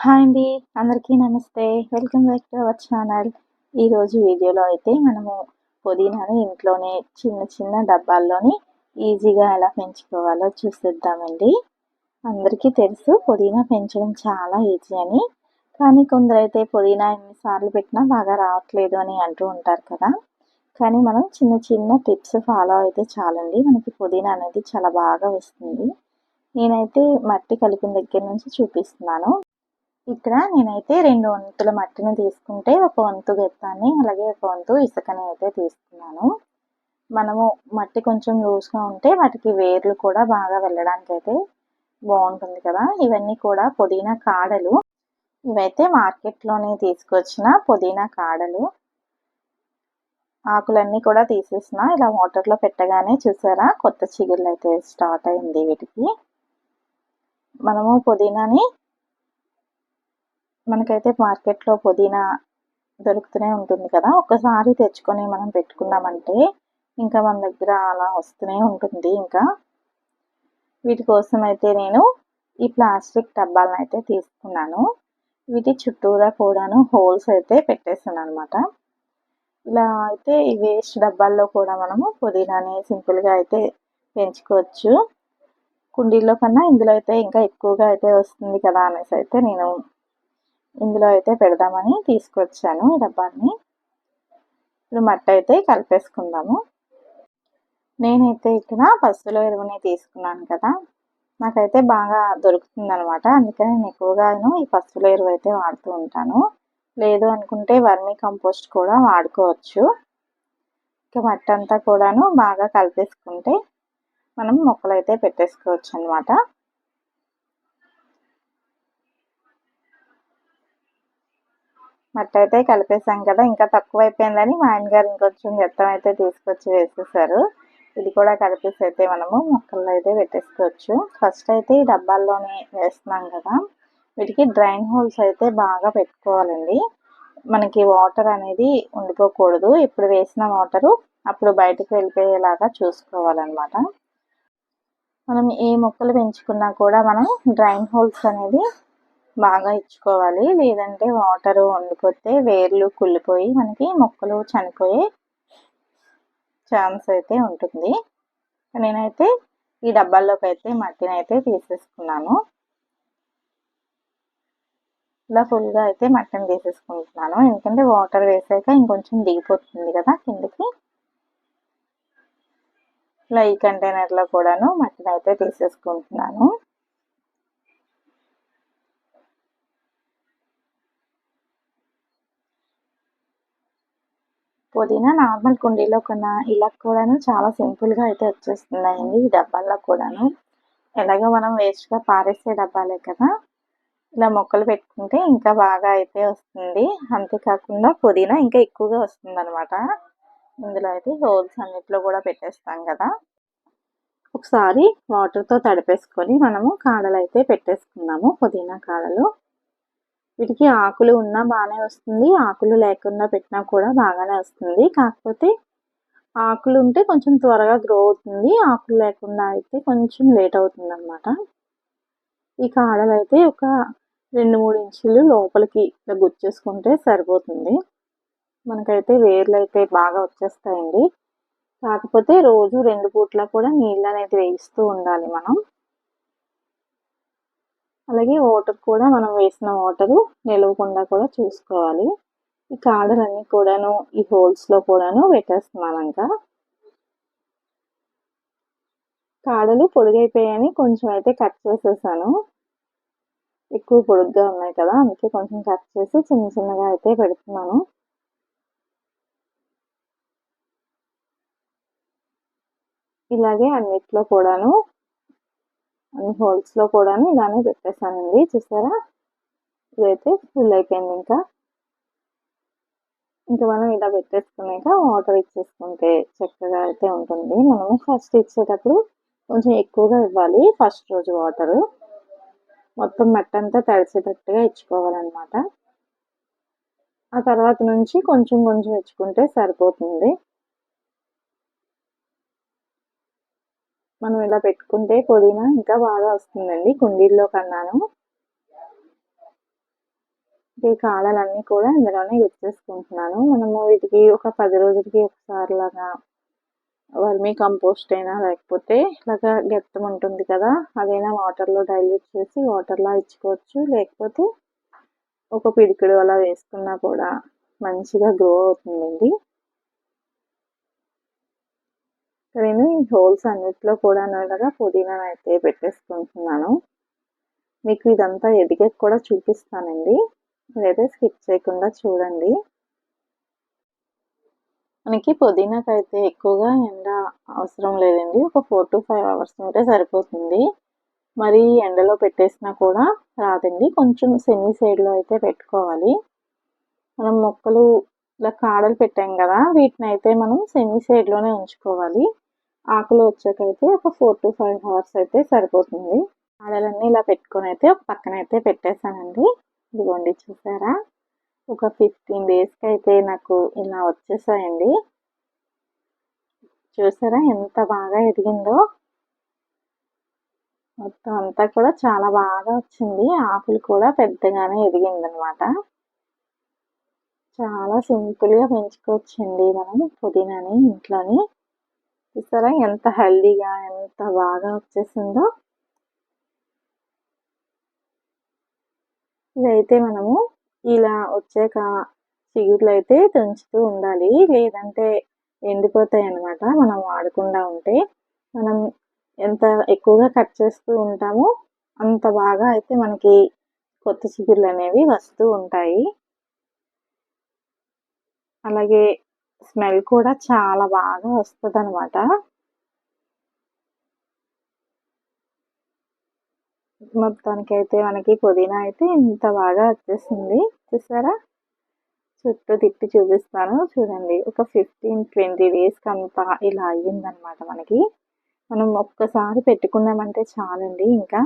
Hi అండి. అందరికీ నమస్తే. Welcome back to our channel. ఈరోజు వీడియోలో అయితే మనము పుదీనాని ఇంట్లోనే చిన్న చిన్న డబ్బాల్లోని ఈజీగా ఎలా పెంచుకోవాలో చూసిద్దామండి. అందరికీ తెలుసు పుదీనా పెంచడం చాలా ఈజీ అని. కానీ కొందరైతే పుదీనా ఎన్నిసార్లు పెట్టినా బాగా రావట్లేదు అని అంటూ ఉంటారు కదా. కానీ మనం చిన్న చిన్న టిప్స్ ఫాలో అయితే చాలండి. మనకి పుదీనా అనేది చాలా బాగా వస్తుంది. నేనైతే మట్టి కలిపిన దగ్గర నుంచి చూపిస్తున్నాను. ఇక్కడ నేనైతే రెండు వంతుల మట్టిని తీసుకుంటే ఒక వంతు గెత్తాన్ని అలాగే ఒక వంతు ఇసుకని అయితే తీసుకున్నాను. మనము మట్టి కొంచెం లూజ్గా ఉంటే వాటికి వేర్లు కూడా బాగా వెళ్ళడానికి అయితే బాగుంటుంది కదా. ఇవన్నీ కూడా పుదీనా కాడలు. ఇవైతే మార్కెట్లోనే తీసుకొచ్చిన పుదీనా కాడలు. ఆకులన్నీ కూడా తీసేసిన ఇలా వాటర్లో పెట్టగానే చూసారా? కొత్త చిగుళ్ళు అయితే స్టార్ట్ అయింది వీటికి. మనము పుదీనాని మనకైతే మార్కెట్లో పుదీనా దొరుకుతూనే ఉంటుంది కదా. ఒకసారి తెచ్చుకొని మనం పెట్టుకున్నామంటే ఇంకా మన దగ్గర అలా వస్తూనే ఉంటుంది ఇంకా. వీటి కోసం అయితే నేను ఈ ప్లాస్టిక్ డబ్బాలను అయితే తీసుకున్నాను. వీటి చుట్టూరా కూడాను హోల్స్ అయితే పెట్టేసాను అనమాట ఇలా అయితే ఈ వేస్ట్ డబ్బాల్లో కూడా మనము పుదీనాని సింపుల్గా అయితే పెంచుకోవచ్చు. కుండీల్లో కన్నా ఇందులో అయితే ఇంకా ఎక్కువగా అయితే వస్తుంది కదా అనేసి అయితే నేను ఇందులో అయితే పెడదామని తీసుకొచ్చాను ఈ డబ్బాని. ఇప్పుడు మట్టి అయితే కలిపేసుకుందాము. నేనైతే ఇక్కడ పసుల ఎరువుని తీసుకున్నాను కదా. నాకైతే బాగా దొరుకుతుంది అనమాట నేను ఎక్కువగాను ఈ పసుల ఎరువు అయితే వాడుతూ ఉంటాను. లేదు అనుకుంటే వర్మీ కంపోస్ట్ కూడా వాడుకోవచ్చు. ఇక మట్టి అంతా కూడాను బాగా కలిపేసుకుంటే మనం మొక్కలైతే పెట్టేసుకోవచ్చు అనమాట మట్టి అయితే కలిపేసాం కదా ఇంకా తక్కువ అయిపోయిందని మా ఆయన గారు ఇంకొంచెం గెత్తం అయితే తీసుకొచ్చి వేసేసారు ఇది కూడా కలిపేసి అయితే మనము మొక్కల్లో అయితే పెట్టేసుకోవచ్చు. ఫస్ట్ అయితే ఈ డబ్బాల్లోనే వేస్తున్నాం కదా వీటికి డ్రైన్ హోల్స్ అయితే బాగా పెట్టుకోవాలండి. మనకి వాటర్ అనేది ఉండిపోకూడదు. ఇప్పుడు వేసిన వాటరు అప్పుడు బయటకు వెళ్ళిపోయేలాగా చూసుకోవాలన్నమాట. మనం ఏ మొక్కలు పెంచుకున్నా కూడా మనం డ్రైన్ హోల్స్ అనేది బాగా ఇచ్చుకోవాలి. లేదంటే వాటర్ వండిపోతే వేర్లు కుళ్ళిపోయి మనకి మొక్కలు చనిపోయే ఛాన్స్ అయితే ఉంటుంది. నేనైతే ఈ డబ్బాల్లోకి అయితే మట్టిని అయితే తీసేసుకున్నాను. ఇలా ఫుల్గా అయితే మట్టిని తీసేసుకుంటున్నాను. ఎందుకంటే వాటర్ వేసాక ఇంకొంచెం దిగిపోతుంది కదా కిందకి. ఇలా ఈ కంటైనర్లో కూడాను మట్టిని అయితే తీసేసుకుంటున్నాను. పుదీనా నార్మల్ కుండీలో కన్నా ఇలా కూడాను చాలా సింపుల్గా అయితే వచ్చేస్తున్నాయండి ఈ డబ్బాల్లో కూడాను. ఎలాగో మనం వేస్ట్గా పారేసే డబ్బాలే కదా. ఇలా మొక్కలు పెట్టుకుంటే ఇంకా బాగా అయితే వస్తుంది. అంతేకాకుండా పుదీనా ఇంకా ఎక్కువగా వస్తుంది అనమాట ఇందులో అయితే హోల్స్ అన్నిట్లో కూడా పెట్టేస్తాం కదా. ఒకసారి వాటర్తో తడిపేసుకొని మనము కాడలు అయితే పెట్టేసుకున్నాము పుదీనా కాడలు. వీటికి ఆకులు ఉన్నా బాగానే వస్తుంది. ఆకులు లేకుండా పెట్టినా కూడా బాగానే వస్తుంది. కాకపోతే ఆకులు ఉంటే కొంచెం త్వరగా గ్రో అవుతుంది. ఆకులు లేకుండా అయితే కొంచెం లేట్ అవుతుంది అనమాట ఈ కాడలు అయితే ఒక రెండు మూడు ఇంచులు లోపలికి ఇట్లా గుచ్చేసుకుంటే సరిపోతుంది. మనకైతే వేర్లు అయితే బాగా వచ్చేస్తాయండి. కాకపోతే రోజు రెండు పూట్ల కూడా నీళ్ళు అనేది వేయిస్తూ ఉండాలి మనం. అలాగే వాటర్ కూడా మనం వేసిన వాటరు నిలవకుండా కూడా చూసుకోవాలి. ఈ కాడలన్నీ కూడాను ఈ హోల్స్లో కూడాను పెట్టేస్తున్నాను ఇంకా కాడలు పొడిగైపోయాయని కొంచెం అయితే కట్ చేసేసాను. ఎక్కువ పొడుగ్గా ఉన్నాయి కదా అందుకే కొంచెం కట్ చేసి చిన్న చిన్నగా అయితే పెడుతున్నాను. ఇలాగే అన్నిట్లో కూడాను అన్ని హోల్స్లో కూడా ఇలానే పెట్టేశానండి. చూసారా? ఇదైతే ఫుల్ అయిపోయింది ఇంకా. ఇంకా మనం ఇలా పెట్టేసుకున్నాక వాటర్ ఇచ్చేసుకుంటే చక్కగా అయితే ఉంటుంది. మనము ఫస్ట్ ఇచ్చేటప్పుడు కొంచెం ఎక్కువగా ఇవ్వాలి. ఫస్ట్ రోజు వాటరు. మొత్తం మెట్టంతా తడిసేటట్టుగా ఇచ్చుకోవాలన్నమాట. ఆ తర్వాత నుంచి కొంచెం కొంచెం ఇచ్చుకుంటే సరిపోతుంది. మనం ఇలా పెట్టుకుంటే పుదీనా ఇంకా బాగా వస్తుందండి కుండీల్లో కన్నాను. ఈ కాలాలన్నీ కూడా ఇందులోనే చేసుకుంటున్నాను. మనము వీటికి ఒక పది రోజులకి ఒకసారి లాగా వర్మీ కంపోస్ట్ అయినా లేకపోతే ఇలాగా గెత్తం ఉంటుంది కదా అదైనా వాటర్లో డైల్యూట్ చేసి వాటర్లా ఇచ్చుకోవచ్చు. లేకపోతే ఒక పిడికిడు అలా వేసుకున్నా కూడా మంచిగా గ్రో అవుతుందండి. నేను ఈ హోల్స్ అన్నిట్లో కూడా ఇలాగా పుదీనా అయితే పెట్టేసుకుంటున్నాను. మీకు ఇదంతా ఎదిగే కూడా చూపిస్తానండి. అదైతే స్కిప్ చేయకుండా చూడండి. మనకి పుదీనాకైతే ఎక్కువగా ఎండ అవసరం లేదండి. ఒక ఫోర్ టు ఫైవ్ అవర్స్ ఉంటే సరిపోతుంది. మరి ఎండలో పెట్టేసినా కూడా రాదండి. కొంచెం సెమీ సైడ్లో అయితే పెట్టుకోవాలి. మనం మొక్కలు ఇలా కాడలు పెట్టాం కదా వీటిని అయితే మనం సెమీ సైడ్లోనే ఉంచుకోవాలి. ఆకులు వచ్చాకైతే ఒక ఫోర్ టు ఫైవ్ అవర్స్ అయితే సరిపోతుంది. ఆడలన్నీ ఇలా పెట్టుకొని అయితే ఒక పక్కన అయితే పెట్టేశానండి. ఇదిగోండి చూసారా? ఒక ఫిఫ్టీన్ డేస్కి అయితే నాకు ఇలా వచ్చేసాయండి. చూసారా ఎంత బాగా ఎదిగిందో? మొత్తం అంతా కూడా చాలా బాగా వచ్చింది. ఆకులు కూడా పెద్దగానే ఎదిగిందనమాట. చాలా సింపుల్గా పెంచుకోవచ్చండి మనం పుదీనాని ఇంట్లోని. చూసారా? ఎంత హెల్దీగా ఎంత బాగా వచ్చేసిందో. ఇదైతే మనము ఇలా వచ్చాక చిగుర్లు అయితే తుంచుతూ ఉండాలి. లేదంటే ఎండిపోతాయి అన్నమాట. మనం వాడకుండా ఉంటే. మనం ఎంత ఎక్కువగా కట్ చేస్తూ ఉంటామో అంత బాగా అయితే మనకి కొత్త చిగుర్లు అనేవి వస్తూ ఉంటాయి. అలాగే స్మెల్ కూడా చాలా బాగా వస్తుంది అనమాట మొత్తానికి అయితే మనకి పుదీనా అయితే ఇంత బాగా వచ్చేసింది. చూసారా? చుట్టూ తిప్పి చూపిస్తాను. చూడండి ఒక ఫిఫ్టీన్ ట్వంటీ డేస్కి అంతా ఇలా అయ్యిందనమాట మనకి. మనం ఒక్కసారి పెట్టుకున్నామంటే చాలండి. ఇంకా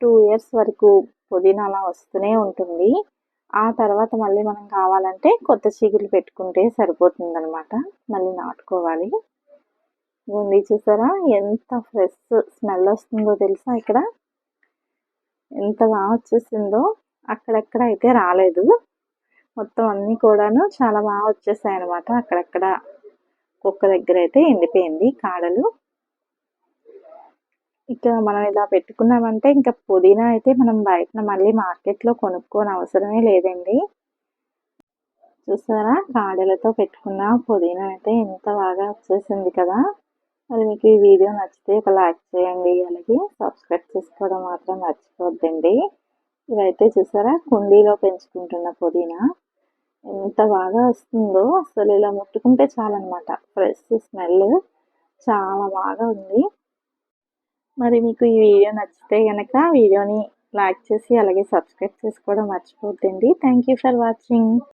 టూ ఇయర్స్ వరకు పుదీనా అలా వస్తూనే ఉంటుంది. ఆ తర్వాత మళ్ళీ మనం కావాలంటే కొత్త చీకులు పెట్టుకుంటే సరిపోతుందనమాట మళ్ళీ నాటుకోవాలి. ఉంది చూసారా? ఎంత ఫ్రెష్ స్మెల్ వస్తుందో తెలుసా ఇక్కడ? ఎంత బాగా వచ్చేసిందో. అక్కడెక్కడ అయితే రాలేదు. మొత్తం అన్నీ కూడాను చాలా బాగా వచ్చేసాయి అనమాట అక్కడక్కడ కుక్క దగ్గర అయితే ఎండిపోయింది కాడలు. ఇక మనం ఇలా పెట్టుకున్నామంటే ఇంకా పుదీనా అయితే మనం బయట మళ్ళీ మార్కెట్లో కొనుక్కోని అవసరమే లేదండి. చూసారా? కాడలతో పెట్టుకున్న పుదీనా అయితే ఎంత బాగా వచ్చేసింది కదా! మరి మీకు ఈ వీడియో నచ్చితే ఒక లైక్ చేయండి అలాగే సబ్స్క్రైబ్ చేసుకోవడం మాత్రం మర్చిపోద్దండి. ఇవైతే చూసారా? కుండీలో పెంచుకుంటున్న పుదీనా. ఎంత బాగా వస్తుందో! అసలు ఇలా ముట్టుకుంటే చాలన్నమాట. ఫ్రెష్ స్మెల్ చాలా బాగా ఉంది. మరి మీకు ఈ వీడియో నచ్చితే కనుక వీడియోని లైక్ చేసి అలాగే సబ్స్క్రైబ్ చేసుకోవడం మర్చిపోద్దండి థ్యాంక్ యూ ఫర్ వాచింగ్